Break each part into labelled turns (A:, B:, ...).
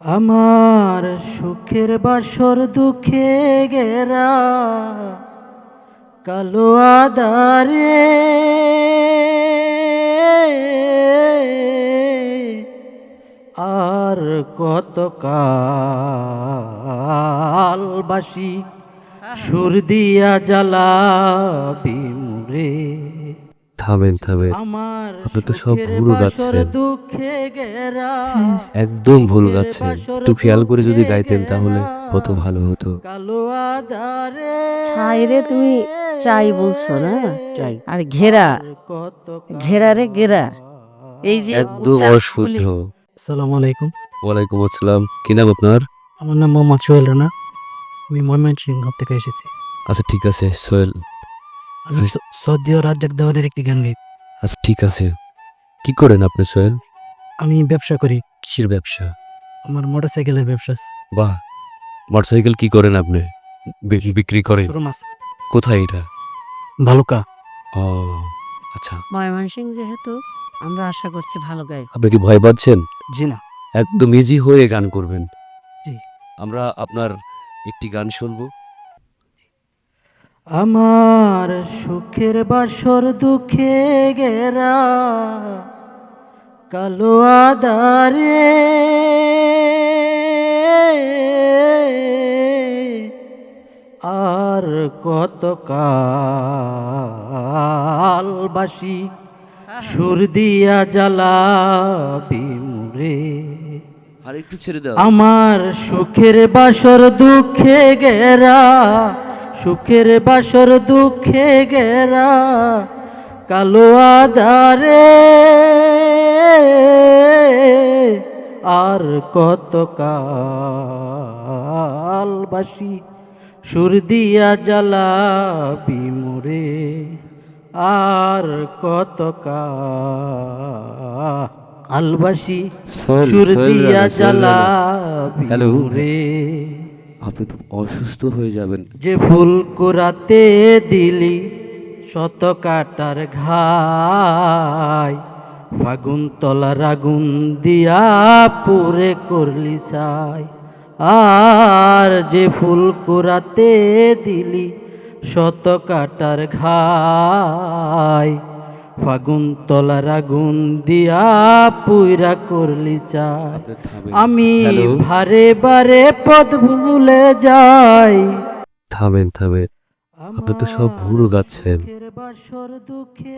A: আমার সুখের বাসর দুঃখে গেরা কালো আদারে আর কত কালবাসি সুর দিয়া জ্বালা বিমুরে
B: থামেন থামেন।
A: আমার
B: আপনি তো সব ভুল গাচ্ছেন। একদম ভুল গাচ্ছেন। একটু খেয়াল করে যদি গাইতেন তাহলে কত ভালো হতো।
A: কালো
C: ছাই রে তুমি চাই বলছো না? চাই। আর ঘেরা
A: কত
C: ঘেরা রে ঘেরা। এই যে
B: একদম অশুদ্ধ।
A: আসসালামু আলাইকুম।
B: ওয়ালাইকুম আসসালাম। কি নাম আপনার?
A: আমার নাম মোহাম্মদ সোহেল রানা। আমি ময়মনসিংহ থেকে এসেছি।
B: আচ্ছা ঠিক আছে সোহেল।
A: আমি সৌদি ও রাজ্জাক দেওয়ানের একটি গান গাই।
B: আচ্ছা ঠিক আছে। কি করেন আপনি সোহেল?
A: আমি ব্যবসা করি।
B: কিসের ব্যবসা?
A: আমার মোটরসাইকেলের ব্যবসা আছে।
B: বাহ! মোটরসাইকেল কি করেন আপনি? বি- বিক্রি করেন?
A: ছোট মাছ।
B: কোথায় এটা?
A: ভালুকা।
B: ও আচ্ছা।
C: ময়মনসিং যেহেতু আমরা আশা করছি ভালো গাই
B: আপনি কি ভয় পাচ্ছেন?
A: জি না।
B: একদম ইজি হয়ে গান করবেন।
A: জি।
B: আমরা আপনার একটি গান শুনব।
A: আমার সুখের বাসর দুঃখে গেরা কালো আদারে আর কত কালবাসি সুর দিয়া জ্বালা বিমুরে
B: আর একটু ছেড়ে দাও।
A: আমার সুখের বাসর দুঃখে গেরা সুখের বাসর দুঃখে গেরা কালো আধারে। আর কত কালবাসি সুর দিয়া জ্বালা বিমুরে আর কত কালবাসি সুর দিয়া জ্বালা। বিমুরে
B: আপনি তো অসুস্থ হয়ে যাবেন।
A: যে ফুল কুরাতে দিলি, শত কাটার ঘাই। ফাগুন তলার আগুন দিয়া পুরে করলি চাই আর যে ফুল কুরাতে দিলি, শত কাটার ঘাই। ফাগুন তলার আগুন দিয়া পুইরা করলি চাই আমি ভারে বারে পদ ভুলে যাই।
B: থামেন থামেন। আপনি তো সব ভুল গাচ্ছেন।
A: দুঃখে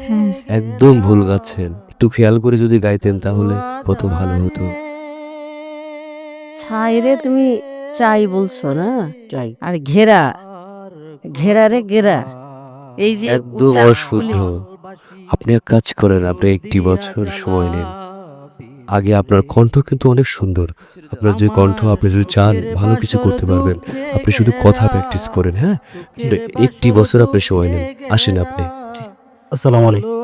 B: একদম ভুল গাচ্ছেন। একটু খেয়াল করে যদি গাইতেন তাহলে কত ভালো হতো।
C: ছাই রে তুমি চাই বলছো না? চাই। আর ঘেরা। ঘেরা রে ঘেরা। এই যে
B: একদম অশুদ্ধ। আপনি এক কাজ করেন আপনি একটি বছর সময় নিন। আগে আপনার কণ্ঠ কিন্তু অনেক সুন্দর। আপনার যে কণ্ঠ আপনি যদি চান ভালো কিছু করতে পারবেন। আপনি শুধু কথা প্র্যাকটিস করেন হ্যাঁ? একটি বছর আপনি সময় নেন। আসেন আপনি।
A: আসসালাম আলাইকুম।